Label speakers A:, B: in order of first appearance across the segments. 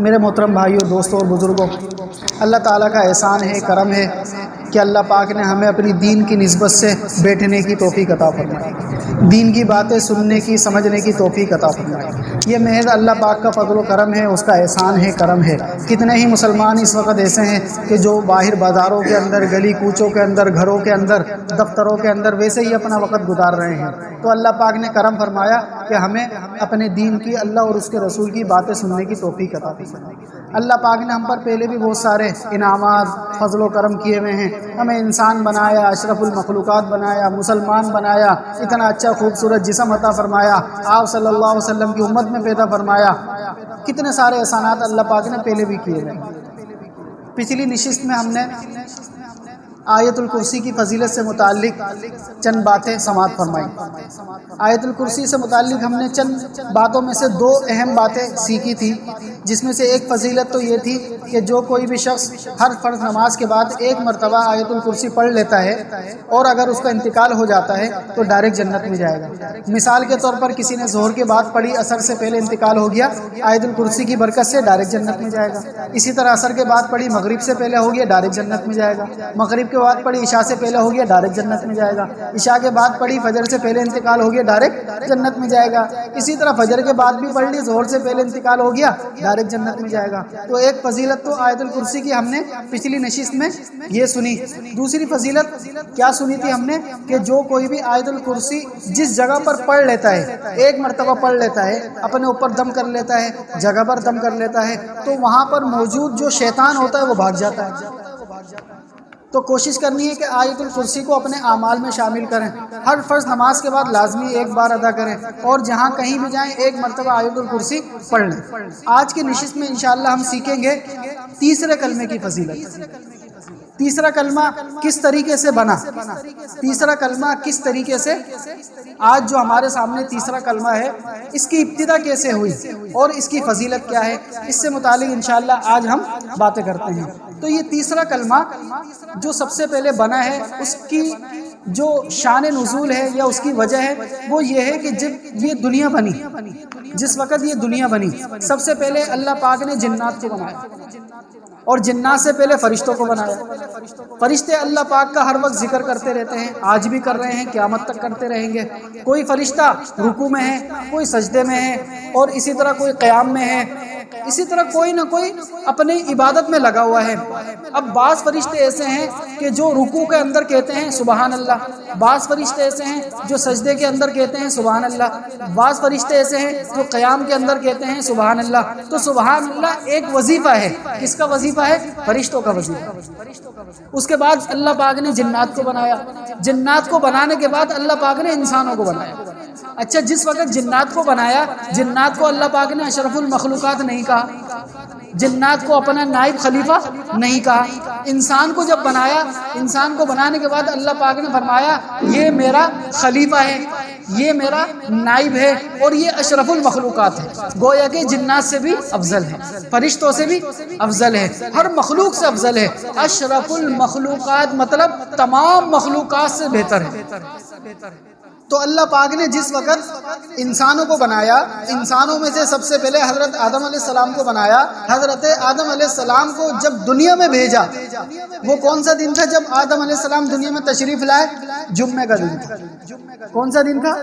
A: میرے محترم بھائیوں دوستوں اور بزرگوں اللہ تعالیٰ کا احسان ہے کرم ہے۔ کہ اللہ پاک نے ہمیں اپنی دین کی نسبت سے بیٹھنے کی توفیق عطا فرمائی۔ دین کی باتیں سننے کی، سمجھنے کی توفیق عطا فرمائی۔ یہ محض اللہ پاک کا فضل و کرم ہے، اس کا احسان ہے، کرم ہے۔ کتنے ہی مسلمان اس وقت ایسے ہیں کہ جو باہر بازاروں کے اندر، گلی کوچوں کے اندر، گھروں کے اندر، دفتروں کے اندر ویسے ہی اپنا وقت گزار رہے ہیں۔ تو اللہ پاک نے کرم فرمایا کہ ہمیں اپنے دین کی، اللہ اور اس کے رسول کی باتیں سننے کی توفیق عطا فرمائی۔ اللہ پاک نے ہم پر پہلے بھی بہت سارے انعامات، فضل و کرم کیے ہوئے ہیں۔ ہمیں انسان بنایا، اشرف المخلوقات بنایا، مسلمان بنایا، اتنا اچھا خوبصورت جسم عطا فرمایا، آپ صلی اللہ علیہ وسلم کی امت میں پیدا فرمایا۔ کتنے سارے احسانات اللہ پاک نے پہلے بھی کیے ہوئے ہیں۔ پچھلی نشست میں ہم نے آیت الکرسی کی فضیلت سے متعلق چند باتیں سماعت فرمائی آیت الکرسی سے متعلق ہم نے چند باتوں میں سے دو اہم باتیں سیکھی تھی، جس میں سے ایک فضیلت تو یہ تھی کہ جو کوئی بھی شخص ہر فرض نماز کے بعد ایک مرتبہ آیت الکرسی پڑھ لیتا ہے اور اگر اس کا انتقال ہو جاتا ہے تو ڈائریکٹ جنت میں جائے گا۔ مثال کے طور پر کسی نے زہر کے بعد پڑھی اثر سے پہلے انتقال ہو گیا، آیت الکرسی کی برکت سے ڈائریکٹ جنت میں جائے گا۔ اسی طرح اثر کے بعد پڑھی، مغرب سے پہلے ہو گیا، ڈائریکٹ جنت میں جائے گا۔ مغرب کے بعد پڑھی، عشاء سے پہلے ہو گیا ڈائریکٹ جنت میں جائے گا۔ عشاء کے بعد پڑھی، فجر سے پہلے انتقال ہو گیا ڈائریکٹ جنت میں جائے گا۔ اسی طرح فجر کے بعد بھی پڑھ لی زہر سے پہلے انتقال ہو گیا ڈائریکٹ جنت میں جائے گا۔ تو ایک فضیلت تو آیت الکرسی کی ہم نے پچھلی نشست میں یہ سنی۔ دوسری فضیلت کیا سنی تھی ہم نے؟ کہ جو کوئی بھی آیت الکرسی جس جگہ پر پڑھ لیتا ہے، ایک مرتبہ پڑھ لیتا ہے، اپنے اوپر دم کر لیتا ہے، جگہ پر دم کر لیتا ہے، تو وہاں پر موجود جو شیطان ہوتا ہے، وہ بھاگ جاتا ہے۔ تو کوشش کرنی ہے کہ آیت الکرسی کو اپنے اعمال میں شامل کریں۔ ہر فرض نماز کے بعد لازمی ایک بار ادا کریں اور جہاں کہیں بھی جائیں ایک مرتبہ آیت الکرسی پڑھ لیں۔ آج کی نشست میں انشاءاللہ ہم سیکھیں گے تیسرے کلمے کی فضیلت۔ تیسرا کلمہ کس طریقے سے بنا؟ تیسرا کلمہ کس طریقے سے؟ آج جو ہمارے سامنے تیسرا کلمہ ہے، اس کی ابتدا کیسے ہوئی اور اس کی فضیلت کیا ہے؟ اس سے متعلق انشاءاللہ آج ہم باتیں کرتے ہیں۔ تو یہ تیسرا کلمہ جو سب سے پہلے بنا ہے، اس کی جو شان نزول ہے یا اس کی وجہ ہے، وہ یہ ہے کہ جب یہ دنیا بنی، جس وقت یہ دنیا بنی، سب سے پہلے اللہ پاک نے جنات کو بنایا۔ اور جنات سے پہلے فرشتوں کو بنایا۔ فرشتے اللہ پاک کا ہر وقت ذکر کرتے رہتے ہیں۔ آج بھی کر رہے ہیں، قیامت تک کرتے رہیں گے۔ کوئی فرشتہ رکو میں ہے، کوئی سجدے میں ہے اور اسی طرح کوئی قیام میں ہے۔ اسی طرح کوئی نہ کوئی اپنی عبادت میں لگا ہوا ہے۔ اب بعض فرشتے ایسے ہیں کہ جو رکو کے اندر کہتے ہیں سبحان اللہ، بعض فرشتے ایسے ہیں جو سجدے کے اندر کہتے ہیں سبحان اللہ، بعض فرشتے ایسے ہیں جو قیام کے اندر کہتے ہیں سبحان اللہ۔ تو سبحان اللہ ایک وظیفہ ہے۔ کس کا وظیفہ ہے؟ فرشتوں کا وظیفہ۔ اس کے بعد اللہ پاک نے جنات کو بنایا۔ جنات کو بنانے کے بعد اللہ پاک نے انسانوں کو بنایا۔ اچھا جس وقت جنات کو بنایا، جنات کو اللہ پاک نے اشرف المخلوقات نہیں کہا۔ جنات کو اپنا نائب خلیفہ نہیں کہا۔ انسان کو جب بنایا، انسان کو بنانے کے بعد اللہ پاک نے فرمایا، یہ میرا خلیفہ ہے، یہ میرا نائب ہے اور یہ اشرف المخلوقات ہے گویا کہ جنات سے بھی افضل ہے فرشتوں سے بھی افضل ہے ہر مخلوق سے افضل ہے۔ اشرف المخلوقات مطلب تمام مخلوقات سے بہتر ہے تو اللہ پاک نے جس وقت انسانوں کو بنایا، انسانوں میں سے سب سے پہلے حضرت آدم علیہ السلام کو بنایا، حضرت آدم علیہ السلام کو جب دنیا میں بھیجا، وہ کون سا دن تھا جب آدم علیہ السلام دنیا میں تشریف لائے؟ جمعے کا دن تھا۔ کون سا دن تھا؟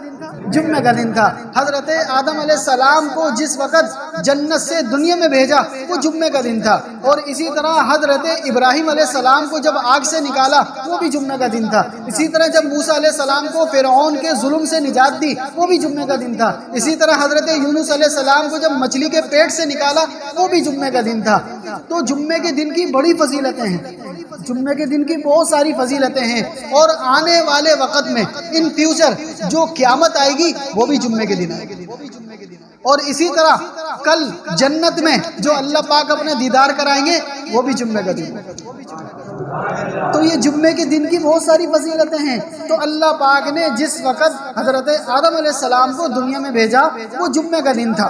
A: جمعے کا دن تھا۔ حضرت آدم علیہ السلام کو جس وقت جنت سے دنیا میں بھیجا، وہ جمعے کا دن تھا۔ اور اسی طرح حضرت ابراہیم علیہ السلام کو جب آگ سے نکالا، وہ بھی جمعے کا دن تھا۔ اسی طرح جب موسا علیہ السلام کو فرعون کے ظلم سے نجات دی، وہ بھی جمعے کا دن تھا۔ اسی طرح حضرت یونس علیہ السلام کو جب مچھلی کے پیٹ سے نکالا، وہ بھی جمعے کا دن تھا۔ تو جمعے کے دن کی بڑی فضیلتیں ہیں۔ جمعے کے دن کی بہت ساری فضیلتیں ہیں۔ اور آنے والے وقت میں، ان فیوچر جو قیامت آئے گی، وہ بھی جمعے کے دن آئے گی اور اسی طرح کل جنت میں جو اللہ پاک اپنے دیدار کرائیں گے، وہ بھی جمعے کا دن تو یہ جمعے کے دن کی بہت ساری فضیلتیں ہیں۔ تو اللہ پاک نے جس وقت حضرت آدم علیہ السلام کو دنیا میں بھیجا، وہ جمعے کا دن تھا۔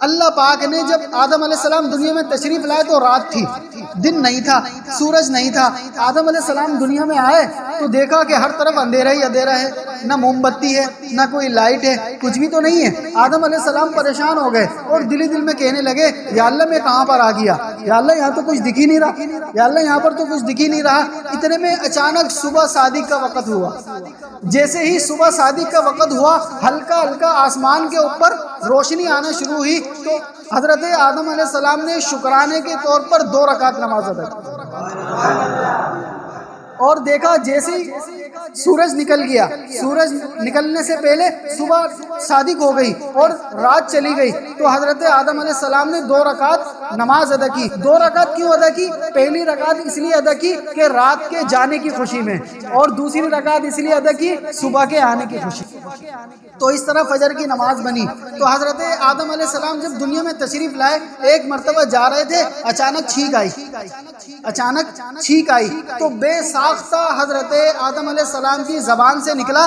A: اللہ پاک نے جب آدم علیہ السلام دنیا میں تشریف لائے تو رات تھی، دن نہیں تھا، سورج نہیں تھا۔ آدم علیہ السلام دنیا میں آئے تو دیکھا کہ ہر طرف اندھیرا ہی اندھیرا ہے، نہ موم بتی ہے، نہ کوئی لائٹ ہے، کچھ بھی تو نہیں ہے۔ آدم علیہ السلام پریشان ہو گئے اور دلی دل میں کہنے لگے، یا اللہ میں کہاں پر آ گیا؟ یا اللہ یہاں تو کچھ دکھ ہی نہیں رہا۔ یا اللہ یہاں پر تو کچھ دکھ ہی نہیں رہا۔ اتنے میں اچانک صبح صادق کا وقت ہوا۔ جیسے ہی صبح صادق کا وقت ہوا، ہلکا ہلکا آسمان کے اوپر روشنی آنا شروع ہوئی۔ تو حضرت آدم علیہ السلام نے شکرانے کے طور پر دو رکعت نماز ادا کی۔ اور دیکھا جیسے ہی سورج نکل گیا۔ سورج نکلنے سے پہلے صبح صادق ہو گئی اور رات چلی گئی۔ تو حضرت آدم علیہ السلام نے دو رکعت نماز ادا کی، دو رکعت کیوں ادا کی؟ پہلی رکعت اس لیے ادا کی کہ رات کے جانے کی خوشی میں، اور دوسری رکعت اس لیے ادا کی صبح کے آنے کی خوشی تو اس طرح فجر کی نماز بنی۔ تو حضرت آدم علیہ السلام جب دنیا میں تشریف لائے، ایک مرتبہ جا رہے تھے، اچانک چھینک آئی۔ اچانک چھینک آئی۔ تو بے ساختہ حضرت آدم علیہ السلام کی زبان سے نکلا،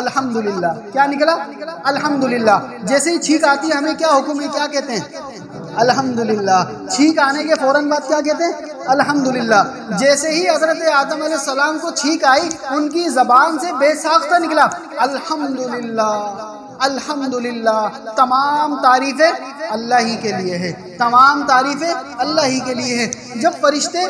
A: الحمدللہ۔ کیا نکلا؟ الحمدللہ۔ جیسے ہی چھینک آتی ہے ہمیں کیا حکم ہے؟ کیا کہتے ہیں؟ الحمدللہ۔ چھینک آنے کے فوراً بعد کیا کہتے ہیں؟ الحمدللہ۔ جیسے ہی حضرت آدم علیہ السلام کو چھینک آئی، ان کی زبان سے بے ساختہ نکلا۔ الحمدللہ۔ الحمدللہ، تمام تعریفیں اللہ ہی کے لیے ہے تمام تعریفیں اللہ ہی کے لیے ہے جب فرشتے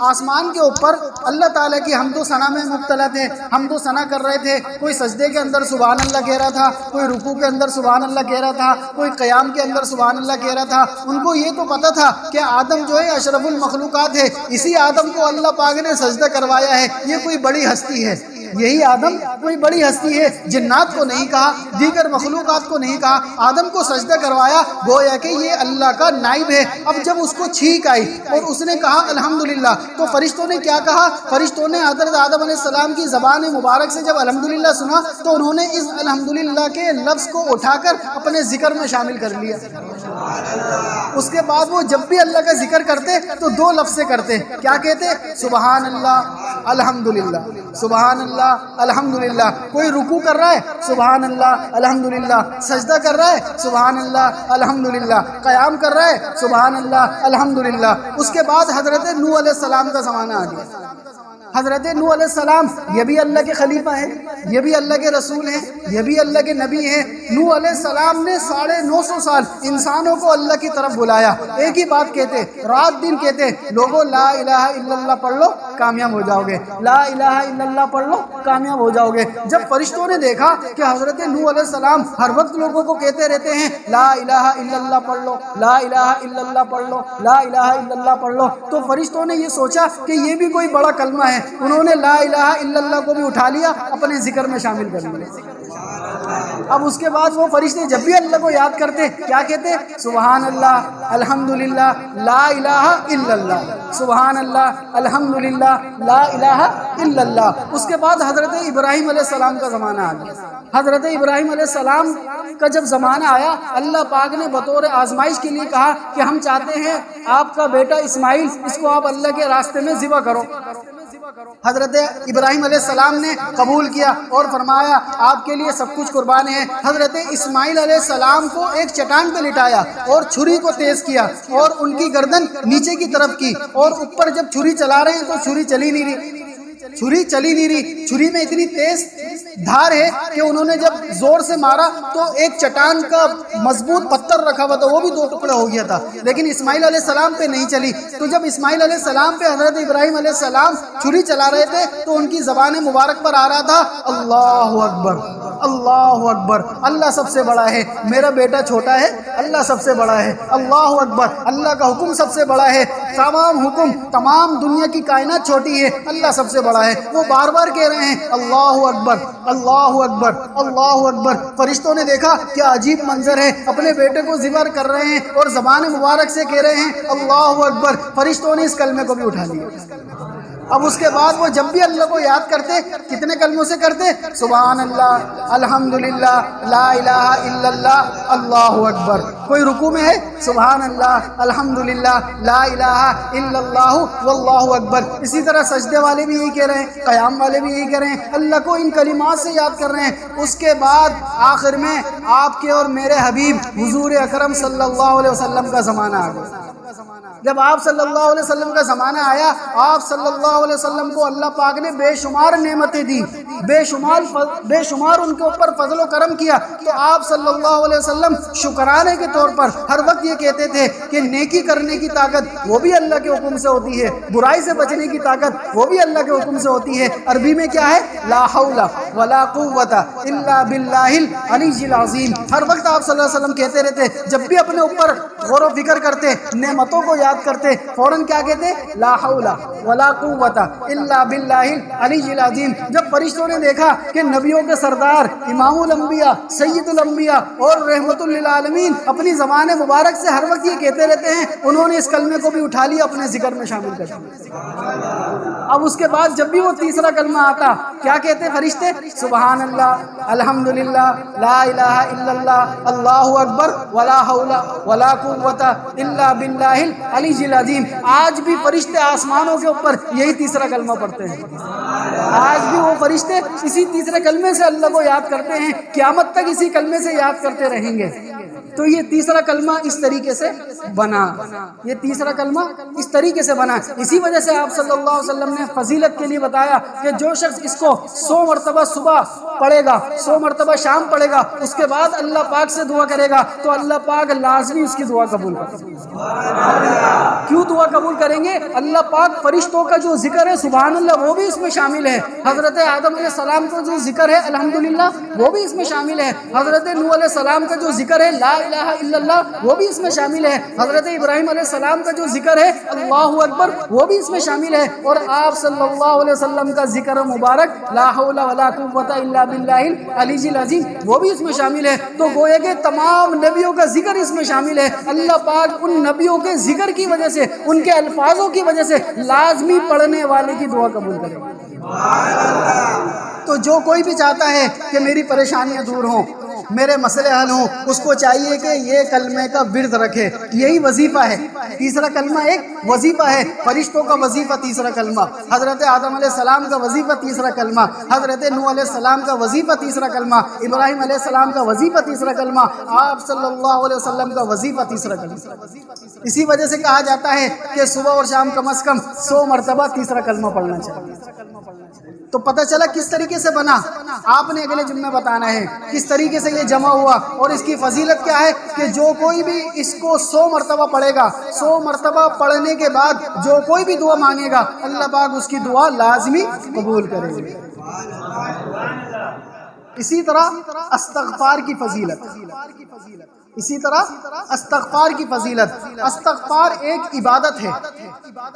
A: آسمان کے اوپر اللہ تعالیٰ کی حمد و ثنا میں مبتلا تھے، حمد و ثنا کر رہے تھے، کوئی سجدے کے اندر سبحان اللہ کہہ رہا تھا، کوئی رکوع کے اندر سبحان اللہ کہہ رہا تھا، کوئی قیام کے اندر سبحان اللہ کہہ رہا تھا، ان کو یہ تو پتہ تھا کہ آدم جو ہے اشرف المخلوقات ہے، اسی آدم کو اللہ پاک نے سجدہ کروایا ہے، یہ کوئی بڑی ہستی ہے۔ یہی آدم کوئی بڑی ہستی ہے، جنات کو نہیں کہا، دیگر مخلوقات کو نہیں کہا، آدم کو سجدہ کروایا، گویا کہ یہ اللہ کا نائب ہے۔ اب جب اس کو چھینک آئی اور اس نے کہا، الحمدللہ، تو فرشتوں نے کیا کہا؟ فرشتوں نے حضرت آدم علیہ السلام کی زبان مبارک سے جب الحمدللہ سنا، تو انہوں نے اس الحمدللہ کے لفظ کو اٹھا کر اپنے ذکر میں شامل کر لیا۔ اس کے بعد وہ جب بھی اللہ کا ذکر کرتے تو دو لفظ کرتے۔ کیا کہتے؟ سبحان اللہ الحمدللہ۔ سبحان اللہ الحمدللہ۔ کوئی رکوع کر رہا ہے؟ سبحان اللہ الحمدللہ۔ سجدہ کر رہا ہے؟ سبحان اللہ الحمدللہ۔ قیام کر رہا ہے؟ سبحان اللہ الحمدللہ۔ اس کے بعد حضرت نو علیہ السلام کا زمانہ آ گیا۔ حضرت نو علیہ السلام، یہ بھی اللہ کے خلیفہ ہیں، یہ بھی اللہ کے رسول ہیں، یہ بھی اللہ کے نبی ہیں۔ نو علیہ السلام نے ساڑھے نو سو سال انسانوں کو اللہ کی طرف بلایا۔ ایک ہی بات کہتے، رات دن کہتے، لوگوں، لا الہ الا اللہ پڑھ لو، کامیاب ہو جاؤ گے۔ لا الہ الا اللہ پڑھ لو، کامیاب ہو جاؤ گے۔ جب فرشتوں نے دیکھا کہ حضرت نو علیہ السلام ہر وقت لوگوں کو کہتے رہتے ہیں، لا الہ الا اللہ پڑھ لو، لا الہ الا اللہ پڑھ لو، لا الہ الا اللہ پڑھ لو، تو فرشتوں نے یہ سوچا کہ یہ بھی کوئی بڑا کلمہ ہے۔ انہوں نے لا الہ الا اللہ کو بھی اٹھا لیا، اپنے ذکر میں شامل کر لیا۔ اب اس کے بعد وہ فرشتے جب بھی اللہ کو یاد کرتے، کیا کہتے؟ سبحان اللہ، الحمدللہ، لا الہ الا اللہ۔ سبحان اللہ، الحمدللہ، لا الہ الا اللہ۔ اس کے بعد حضرت ابراہیم علیہ السلام کا زمانہ آ گیا۔ حضرت ابراہیم علیہ السلام کا جب زمانہ آیا، اللہ پاک نے بطور آزمائش کے لیے کہا کہ ہم چاہتے ہیں آپ کا بیٹا اسماعیل، اس کو آپ اللہ کے راستے میں ذبح کرو۔ حضرت ابراہیم علیہ السلام نے قبول کیا اور فرمایا، آپ کے لیے سب کچھ قربان ہے۔ حضرت اسماعیل علیہ السلام کو ایک چٹان پہ لٹایا اور چھری کو تیز کیا اور ان کی گردن نیچے کی طرف کی اور اوپر جب چھری چلا رہے ہیں تو چھری چلی نہیں رہی۔ چھری چلی نہیں رہی۔ چھری میں اتنی تیز دھار ہے کہ انہوں نے جب زور سے مارا تو ایک چٹان کا مضبوط پتھر رکھا ہوا تھا، وہ بھی دو ٹکڑے ہو گیا تھا۔ لیکن اسماعیل علیہ السلام پہ نہیں چلی۔ تو جب اسماعیل علیہ السلام پہ حضرت ابراہیم علیہ السلام چھری چلا رہے تھے، تو ان کی زبان مبارک پر آ رہا تھا، اللہ اکبر اللہ اکبر، اللہ سب سے بڑا ہے۔ میرا بیٹا چھوٹا ہے، اللہ سب سے بڑا ہے۔ اللہ اکبر، اللہ کا حکم سب سے بڑا ہے۔ تمام حکم، تمام دنیا کی کائنات چھوٹی ہے، اللہ سب سے بڑا ہے، وہ بار بار کہہ رہے ہیں، اللہ اکبر اللہ اکبر اللہ اکبر۔ فرشتوں نے دیکھا کیا عجیب منظر ہے، اپنے بیٹے کو ذبر کر رہے ہیں اور زبان مبارک سے کہہ رہے ہیں، اللہ اکبر۔ فرشتوں نے اس کلمے کو بھی اٹھا لیا۔ اب اس کے بعد وہ جب بھی اللہ کو یاد کرتے، کتنے کلموں سے کرتے؟ سبحان اللہ الحمدللہ، لا الہ الا اللہ اللہ اکبر۔ کوئی رکوع میں ہے؟ سبحان اللہ الحمدللہ، لا الہ الا اللہ، واللہ اکبر۔ اسی طرح سجدے والے بھی یہی کہہ رہے ہیں، قیام والے بھی یہی کہہ رہے ہیں۔ اللہ کو ان کلمات سے یاد کر رہے ہیں۔ اس کے بعد آخر میں آپ کے اور میرے حبیب، حضور اکرم صلی اللہ علیہ وسلم کا زمانہ آ گیا جب آپ صلی اللہ علیہ وسلم کا زمانہ آیا، آپ صلی اللہ علیہ وسلم کو اللہ پاک نے بے شمار نعمتیں دی، بے شمار بے شمار ان کے اوپر فضل و کرم کیا۔ تو آپ صلی اللہ علیہ وسلم شکرانے کے طور پر ہر وقت یہ کہتے تھے کہ نیکی کرنے کی طاقت وہ بھی اللہ کے حکم سے ہوتی ہے، برائی سے بچنے کی طاقت وہ بھی اللہ کے حکم سے ہوتی ہے۔ عربی میں کیا ہے؟ لا حول ولا قوت الا باللہ العلی العظیم۔ ہر وقت آپ صلی اللہ علیہ وسلم کہتے رہتے، جب بھی اپنے اوپر غور و فکر کرتے، نعمتوں کو یاد بات کرتے فوراً کیا کہتے لا حول ولا قوت الا باللہ العلی العظیم۔ جب فرشتوں نے دیکھا کہ نبیوں کے سردار، امام الانبیاء، سید الانبیاء اور رحمت للعالمین اپنی زبان مبارک سے ہر وقت یہ کہتے رہتے ہیں، انہوں نے اس کلمے کو بھی اٹھا لیا، اپنے ذکر میں شامل کر دیا۔ اب اس کے بعد جب بھی وہ تیسرا کلمہ آتا، کیا کہتے فرشتے؟ سبحان اللہ الحمد لا الہ الا اللہ اللہ اکبر، ولا حول ولا قوت الا باللہ سبحانی العلی جی العظیم، آج بھی فرشتے آسمانوں کے اوپر یہی تیسرا کلمہ پڑھتے ہیں۔ آج بھی وہ فرشتے اسی تیسرے کلمے سے اللہ کو یاد کرتے ہیں، قیامت تک اسی کلمے سے یاد کرتے رہیں گے۔ تو یہ تیسرا کلمہ اس طریقے سے بنا۔ یہ تیسرا کلمہ اس طریقے سے بنا۔ اسی وجہ سے آپ صلی اللہ علیہ وسلم نے فضیلت کے لیے بتایا کہ جو شخص اس کو سو مرتبہ صبح پڑھے گا، سو مرتبہ شام پڑھے گا، اس کے بعد اللہ پاک سے دعا کرے گا، تو اللہ پاک لازمی اس کی دعا قبول کرے۔ گا کیوں دعا قبول کریں گے؟ اللہ پاک فرشتوں کا جو ذکر ہے، سبحان اللہ، وہ بھی اس میں شامل ہے۔ حضرت آدم علیہ السلام کا جو ذکر ہے، الحمدللہ، وہ بھی اس میں شامل ہے۔ حضرت نو علیہ السلام کا جو ذکر ہے، لا الہ الا اللہ، وہ بھی اس میں شامل ہے۔ حضرت ابراہیم علیہ السلام کا جو ذکر ہے، اللہ اکبر، وہ بھی اس میں شامل ہے۔ اور آپ صلی اللہ علیہ وسلم کا ذکر مبارک، لا حول ولا قوت الا باللہ العلی جی العظیم، وہ بھی اس میں شامل ہے۔ تو گویا کہ تمام نبیوں کا ذکر اس میں شامل ہے۔ اللہ پاک ان نبیوں کے ذکر کی وجہ سے، ان کے الفاظوں کی وجہ سے لازمی پڑھنے والے کی دعا قبول کرے تو جو کوئی بھی چاہتا ہے کہ میری پریشانیاں دور ہوں میرے مسئلے حل ہوں، اس کو چاہیے کہ یہ کلمے کا ورد رکھے۔ یہی وظیفہ ہے۔ تیسرا کلمہ ایک وظیفہ ہے۔ فرشتوں کا وظیفہ تیسرا کلمہ۔ حضرت آدم علیہ السلام کا وظیفہ تیسرا کلمہ۔ حضرت نو علیہ السلام کا وظیفہ تیسرا کلمہ۔ ابراہیم علیہ السلام کا وظیفہ تیسرا کلمہ۔ آپ صلی اللہ علیہ وسلم کا وظیفہ تیسرا کلمہ۔ اسی وجہ سے کہا جاتا ہے کہ صبح اور شام کم از کم سو مرتبہ تیسرا کلمہ پڑھنا چاہیے۔ تو پتہ چلا کس طریقے سے بنا؟ آپ نے اگلے جمعے بتانا ہے۔ کس طریقے سے لیے جمع ہوا اور اس کی فضیلت کیا ہے کہ جو کوئی بھی اس کو سو مرتبہ پڑھے گا، سو مرتبہ پڑھنے کے بعد جو کوئی بھی دعا مانگے گا، اللہ پاک اس کی دعا لازمی قبول کرے گا۔ اسی طرح استغفار کی فضیلت۔ اسی طرح استغفار کی فضیلت. استغفار ایک عبادت ہے.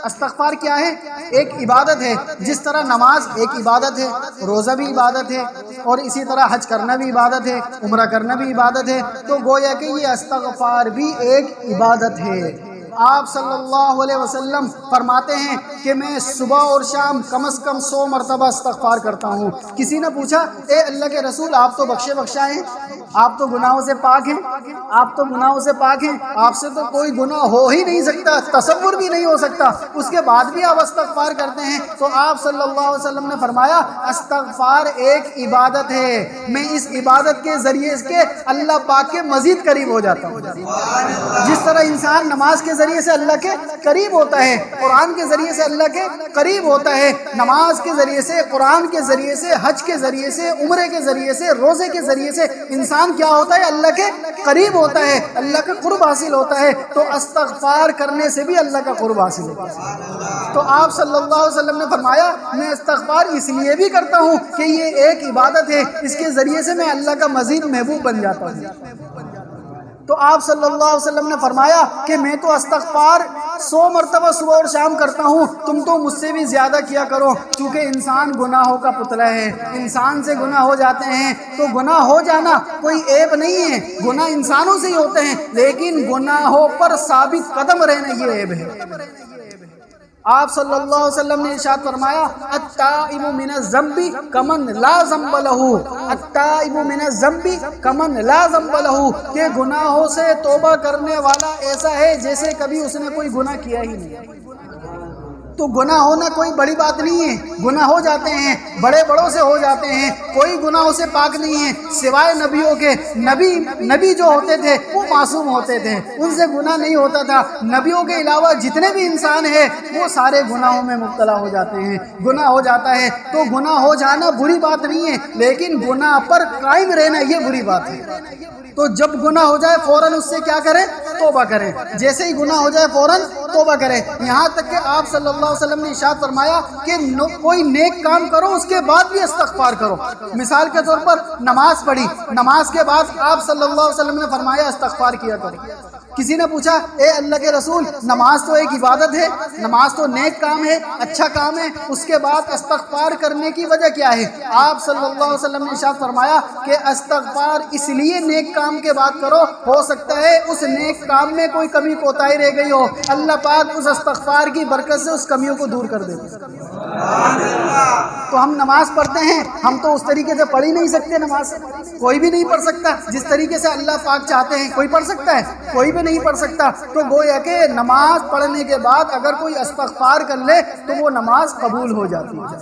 A: استغفار کیا ہے؟ ایک عبادت ہے. جس طرح نماز ایک عبادت ہے، روزہ بھی عبادت ہے، اور اسی طرح حج کرنا بھی عبادت ہے، عمرہ کرنا بھی عبادت ہے، تو گویا کہ یہ استغفار بھی ایک عبادت ہے۔ آپ صلی اللہ علیہ وسلم فرماتے ہیں کہ میں صبح اور شام کم از کم سو مرتبہ استغفار کرتا ہوں۔ کسی نے پوچھا، اے اللہ کے رسول، آپ تو بخشے بخشا ہیں، آپ تو گناہوں سے پاک ہیں، آپ تو گناہوں سے پاک ہیں، آپ سے تو کوئی گناہ ہو ہی نہیں سکتا، تصور بھی نہیں ہو سکتا۔ اس کے بعد بھی آپ استغفار کرتے ہیں۔ تو آپ صلی اللہ علیہ وسلم نے فرمایا، استغفار ایک عبادت ہے۔ میں اس عبادت کے ذریعے کے اللہ پاک کے مزید قریب ہو جاتا ہوں۔ جس طرح انسان نماز کے ذریعے سے اللہ کے قریب ہوتا ہے، قرآن کے ذریعے سے اللہ کے قریب ہوتا ہے۔ نماز کے ذریعے سے، قرآن کے ذریعے سے، حج کے ذریعے سے، عمرے کے ذریعے سے، روزے کے ذریعے سے انسان کیا ہوتا ہے؟ اللہ کے قریب ہوتا ہے، اللہ کا قرب حاصل ہوتا ہے۔ تو استغفار کرنے سے بھی اللہ کا قرب حاصل ہوتا ہے۔ تو آپ صلی اللہ علیہ وسلم نے فرمایا، میں استغفار اس لیے بھی کرتا ہوں کہ یہ ایک عبادت ہے، اس کے ذریعے سے میں اللہ کا مزید محبوب بن جاتا ہوں۔ تو آپ صلی اللہ علیہ وسلم نے فرمایا کہ میں تو استغفار سو مرتبہ صبح اور شام کرتا ہوں، تم تو مجھ سے بھی زیادہ کیا کرو۔ کیونکہ انسان گناہوں کا پتلا ہے، انسان سے گناہ ہو جاتے ہیں۔ تو گناہ ہو جانا کوئی عیب نہیں ہے۔ گناہ انسانوں سے ہی ہوتے ہیں، لیکن گناہوں پر ثابت قدم رہنا یہ عیب ہے۔ آپ صلی اللہ علیہ وسلم نے ارشاد فرمایا التائب من الذنب کمن لا ذنب له التائب من الذنب کمن لا ذنب له کہ گناہوں سے توبہ کرنے والا ایسا ہے جیسے کبھی اس نے کوئی گناہ کیا ہی نہیں۔ تو گناہ ہونا کوئی بڑی بات نہیں ہے۔ گناہ ہو جاتے ہیں، بڑے بڑوں سے ہو جاتے ہیں۔ کوئی گناہوں سے پاک نہیں ہے۔ سوائے نبیوں کے، نبی نبی جو ہوتے تھے، وہ معصوم ہوتے تھے۔ ان سے گناہ نہیں ہوتا تھا۔ نبیوں کے علاوہ جتنے بھی انسان ہیں، وہ سارے گناہوں میں مبتلا ہو جاتے ہیں۔ گناہ ہو جاتا ہے تو گناہ ہو جانا بری بات نہیں ہے، لیکن گناہ پر قائم رہنا یہ بری بات ہے۔ تو جب گناہ ہو جائے فوراً اس سے کیا کریں؟ توبہ کریں۔ جیسے ہی گناہ ہو جائے فوراً توبہ کریں۔ یہاں تک کہ آپ صلی اللہ علیہ وسلم نے اشاد فرمایا کہ کوئی نیک کام کرو، اس کے بعد بھی استغفار کرو۔ مثال کے طور پر نماز پڑھی۔ نماز کے بعد آپ صلی اللہ علیہ وسلم نے فرمایا استغفار کیا کرو۔ کسی نے پوچھا، اے اللہ کے رسول، نماز تو ایک عبادت ہے، نماز تو نیک کام ہے اچھا کام ہے، اس کے بعد استغفار کرنے کی وجہ کیا ہے؟ آپ صلی اللہ علیہ وسلم نے ارشاد فرمایا کہ استغفار اس لیے نیک کام کے بعد کرو، ہو سکتا ہے اس نیک کام میں کوئی کمی کوتاہی رہ گئی ہو۔ اللہ پاک اس استغفار کی برکت سے اس کمیوں کو دور کر دے۔ تو ہم نماز پڑھتے ہیں، ہم تو اس طریقے سے پڑھ ہی نہیں سکتے نماز۔ کوئی بھی نہیں پڑھ سکتا۔ جس طریقے سے اللہ پاک چاہتے ہیں، کوئی پڑھ سکتا ہے۔ کوئی بھی نہیں پڑھ سکتا۔ تو گویا کہ نماز پڑھنے کے بعد اگر کوئی استغفار کر لے، تو وہ نماز قبول ہو جاتی ہے۔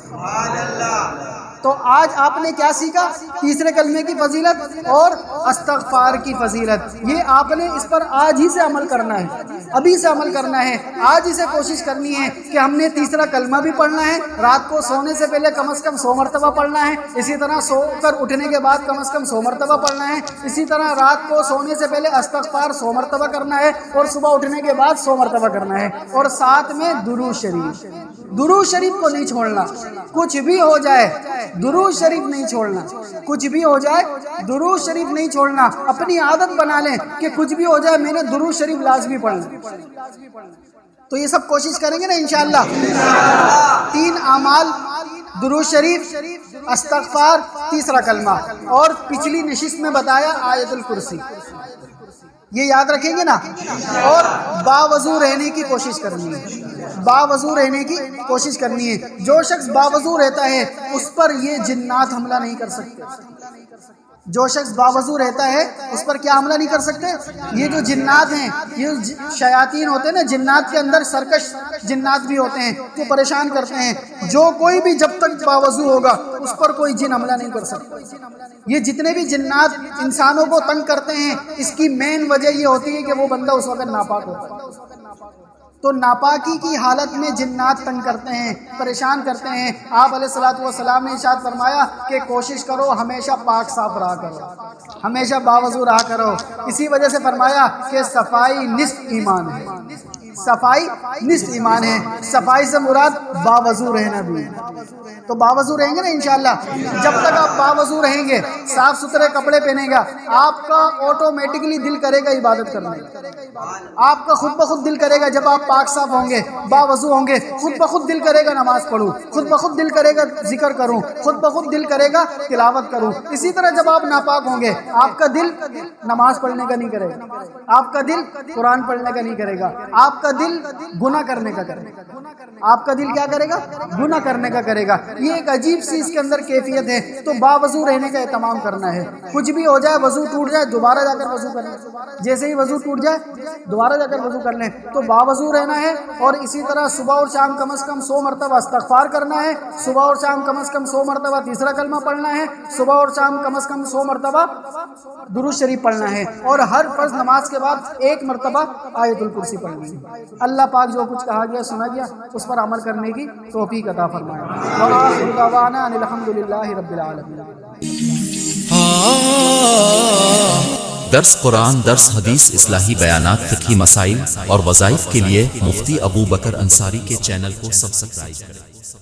A: تو آج آپ نے کیا سیکھا؟ تیسرے کلمے کی فضیلت اور استغفار کی فضیلت۔ یہ آپ نے اس پر آج ہی سے عمل کرنا ہے۔ ابھی سے عمل کرنا ہے۔ آج ہی سے کوشش کرنی ہے کہ ہم نے تیسرا کلمہ بھی پڑھنا ہے۔ رات کو سونے سے پہلے کم از کم سو مرتبہ پڑھنا ہے۔ اسی طرح سو کر اٹھنے کے بعد کم از کم سو مرتبہ پڑھنا ہے۔ اسی طرح رات کو سونے سے پہلے استغفار سو مرتبہ کرنا ہے اور صبح اٹھنے کے بعد سو مرتبہ کرنا ہے۔ اور ساتھ میں درو شریف۔ درو شریف کو نہیں چھوڑنا۔ کچھ بھی ہو جائے درو شریف نہیں چھوڑنا۔ کچھ بھی ہو جائے درو شریف نہیں چھوڑنا۔ اپنی عادت بنا لیں کہ کچھ بھی ہو جائے، میں نے درو شریف لازمی پڑھنا۔ تو یہ سب کوشش کریں گے نا انشاءاللہ۔ تین اعمال درو شریف، استغفار، تیسرا کلمہ۔ اور پچھلی نشست میں بتایا آیت الکرسی۔ یہ یاد رکھیں گے نا؟ اور باوضو رہنے کی کوشش کرنی ہے۔ باوضو رہنے کی کوشش کرنی ہے۔ جو شخص باوضو رہتا ہے، اس پر یہ جنات حملہ نہیں کر سکتے۔ جو شخص باوضو رہتا ہے، اس پر کیا حملہ نہیں کر سکتے؟ یہ جو جنات ہیں، یہ شیاطین ہوتے ہیں نا، جنات کے اندر سرکش جنات بھی ہوتے ہیں جو پریشان کرتے ہیں۔ جو کوئی بھی جب تک باوضو ہوگا، اس پر کوئی جن حملہ نہیں کر سکتا۔ یہ جتنے بھی جنات انسانوں کو تنگ کرتے ہیں، اس کی مین وجہ یہ ہوتی ہے کہ وہ بندہ اس وقت ناپاک ہوتا ہے۔ تو ناپاکی کی حالت میں جنات تنگ کرتے ہیں، پریشان کرتے ہیں۔ آپ علیہ السلاۃ والسلام نے ارشاد فرمایا کہ کوشش کرو، ہمیشہ پاک صاف رہا کرو۔ ہمیشہ باوضو رہا کرو۔ اسی وجہ سے فرمایا کہ صفائی نصف ایمان ہے۔ صفائی نصف ایمان ہے۔ صفائی سے مراد باوضو رہنا بھی۔ تو باوضو رہیں گے نا انشاءاللہ؟ جب تک آپ باوضو رہیں گے، صاف ستھرے کپڑے پہنیں گا، آپ کا آٹومیٹکلی دل کرے گا عبادت کرنے۔ کا آپ کا خود بخود دل کرے گا جب آپ پاک صاف ہوں گے، باوضو ہوں گے۔ خود بخود دل کرے گا نماز پڑھوں۔ خود بخود دل کرے گا ذکر کروں۔ خود بخود دل کرے گا تلاوت کروں۔ اسی طرح جب آپ ناپاک ہوں گے، آپ کا دل نماز پڑھنے کا نہیں کرے گا۔ آپ کا دل قرآن پڑھنے کا نہیں کرے گا۔ آپ کا کا دل گناہ کرنے کا کرے گا۔ آپ کا دل کیا کرے گا؟ گناہ کرنے کا کرے گا۔ یہ ایک عجیب سی اس کے اندر کیفیت ہے۔ تو باوضو رہنے کا اہتمام کرنا ہے۔ کچھ بھی ہو جائے، وضو ٹوٹ جائے، دوبارہ جا کر وضو کر لیں جیسے ہی وضو ٹوٹ جائے، دوبارہ جا کر وضو کر لیں تو باوضو رہنا ہے اور اسی طرح صبح اور شام کم از کم سو مرتبہ استغفار کرنا ہے۔ صبح اور شام کم از کم سو مرتبہ تیسرا کلمہ پڑھنا ہے۔ صبح اور شام کم از کم سو مرتبہ درود شریف پڑھنا ہے۔ اور ہر فرض نماز کے بعد ایک مرتبہ آیت الکرسی پڑھنی ہے۔ اللہ پاک جو کچھ کہا گیا، سنا گیا، اس پر عمل کرنے کی توفیق عطا فرمائے۔ وآخر الحمد للہ رب العالمین۔
B: درس قرآن، درس حدیث، اصلاحی بیانات، فقہی مسائل اور وظائف کے لیے مفتی ابو بکر انصاری کے چینل کو سبسکرائب کریں۔